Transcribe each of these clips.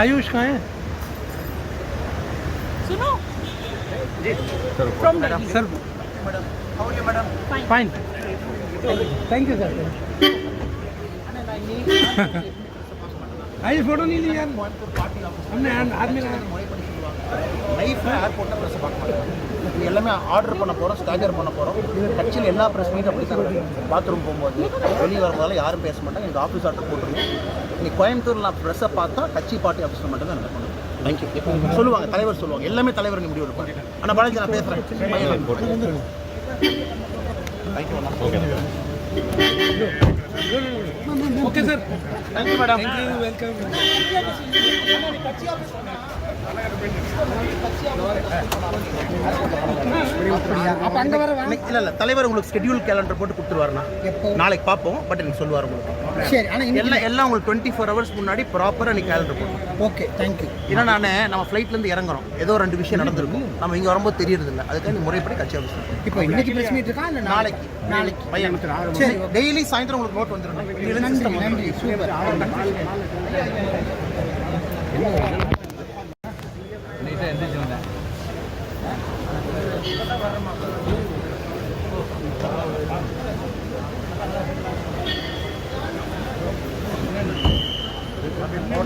आयुष कहाँ है? सुनो। From Delhi. Sir. Madam. How are you, madam? Fine. Fine. Thank you, sir. ஐ photo நீ இல்லையா அண்ணா ஆர்மி லைஃப்பில் ஏர்போர்ட்டில் ப்ரெஸ் பார்க்க மாட்டாங்க எல்லாமே ஆர்டர் பண்ண போகிறோம் ஸ்டாஜர் பண்ண போகிறோம் கட்சியில் எல்லா ப்ரெஸ் மீட்டும் அப்படி தான் பாத்ரூம் போகும்போது வெளியே வரும்போது யாரும் பேச மாட்டாங்க எனக்கு ஆஃபீஸ் ஆர்டர் போட்டுருங்க இன்னைக்கு கோயம்புத்தூரில் நான் ப்ரெஸ்ஸை பார்த்தா கட்சி பார்ட்டி ஆஃபீஸில் மட்டும்தான் நடக்கணும் தேங்க்யூ சொல்லுவாங்க தலைவர் சொல்லுவாங்க. எல்லாமே தலைவர் முடிவு எடுப்பாங்க ஆனால் பாலாஜி நான் பேசுகிறேன் okay sir thank you madam welcome தலைவர் உங்களுக்கு ஸ்கெடியூல் கேலண்டர் போட்டு கொடுத்துருவாருண்ணா. நாளைக்கு பார்ப்போம். பட் எனக்கு சொல்லுவார் உங்களுக்கு. சரி ஆனா எல்லாம் எல்லாம் உங்களுக்கு டுவெண்ட்டி ஃபோர் ஹவர்ஸ் முன்னாடி ப்ராப்பராக நீ கேலண்டர் போடணும். ஓகே தேங்க் யூ ஏன்னா நான் நம்ம ஃப்ளைட்லேருந்து இறங்குறோம். ஏதோ ரெண்டு விஷயம் நடந்திருக்கும். நம்ம இங்கே வரும்போது தெரியறது இல்லை அதுக்காக நீ முறைப்படி கட்சி ஆஃபீஸ் இப்போ இன்னைக்கு பிரஸ் மீட் இருக்கா? இல்ல நாளைக்கு? நாளைக்கு. பையன். சரி டெய்லி சாயந்தரம் உங்களுக்கு நோட் வந்துடும் நன்றி நன்றி. சூப்பர்.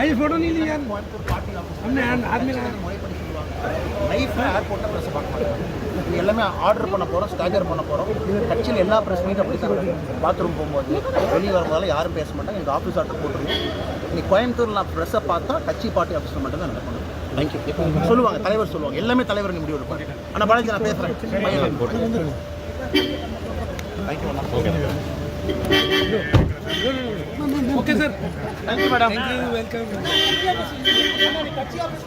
ஐ ஃபோட்டோ நீ இல்லையா. கோயம்புத்தூர் பாட்டி ஆர்மியில் முறைப்படி சொல்லுவாங்க. லைஃப்பில் ஏர்போர்ட்டில் ப்ரெஸ்ஸை பார்க்க மாட்டாங்க எல்லாமே ஆர்டர் பண்ண போகிறோம் ஸ்டாஜர் பண்ண போகிறோம் கட்சியில் எல்லா ப்ரெஸ் அப்படி தான் பாத்ரூம் போகும்போது வெளியே வரும்போதெல்லாம் யாரும் பேச மாட்டாங்க. எங்கள் ஆஃபீஸ் ஆர்டர் போட்டுருங்க நீ கோயம்புத்தூரில் நான் ப்ரெஸ்ஸை பார்த்தா கட்சி பார்ட்டி ஆஃபீஸில் மட்டும்தான் நடக்கணும். தேங்க்யூ சொல்லுவாங்க தலைவர் சொல்லுவாங்க. எல்லாமே தலைவர் முடிவு எடுப்பாங்க ஆனால் பாலாஜி நான் பேசுகிறேன் thank you okay okay sir நன்றி மேடம் தேங்க்யூ வெல்கம் கட்சி ஆஃபீஸ்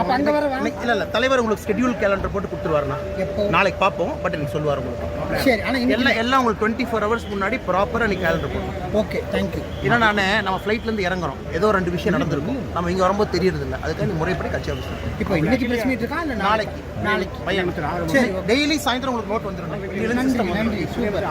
அப்ப அங்க வர இல்லை இல்லை. தலைவர் உங்களுக்கு ஸ்கெடியூல் கேலண்டர் போட்டு கொடுத்துருவாருண்ணா. நாளைக்கு பார்ப்போம். பட் எனக்கு சொல்லுவார் உங்களுக்கு. சரி ஆனா எல்லாம் எல்லாம் உங்களுக்கு டுவெண்ட்டி ஃபோர் ஹவர்ஸ் முன்னாடி ப்ராப்பராக நீ கேலண்டர் போடணும். ஓகே தேங்க் யூ ஏன்னா நான் நம்ம ஃப்ளைட்லேருந்து இறங்குறோம். ஏதோ ரெண்டு விஷயம் நடந்திருக்கும். நம்ம இங்கே வரும்போது தெரியறது இல்லை அதுக்காக முறைப்படி கட்சி ஆஃபீஸ் இப்போ இன்னைக்கு மீட் இருக்கா? இல்ல நாளைக்கு? நாளைக்கு. பையன். சரி டெய்லி சாயந்தரம் உங்களுக்கு நோட் வந்துடும் நன்றி நன்றி. சூப்பர்.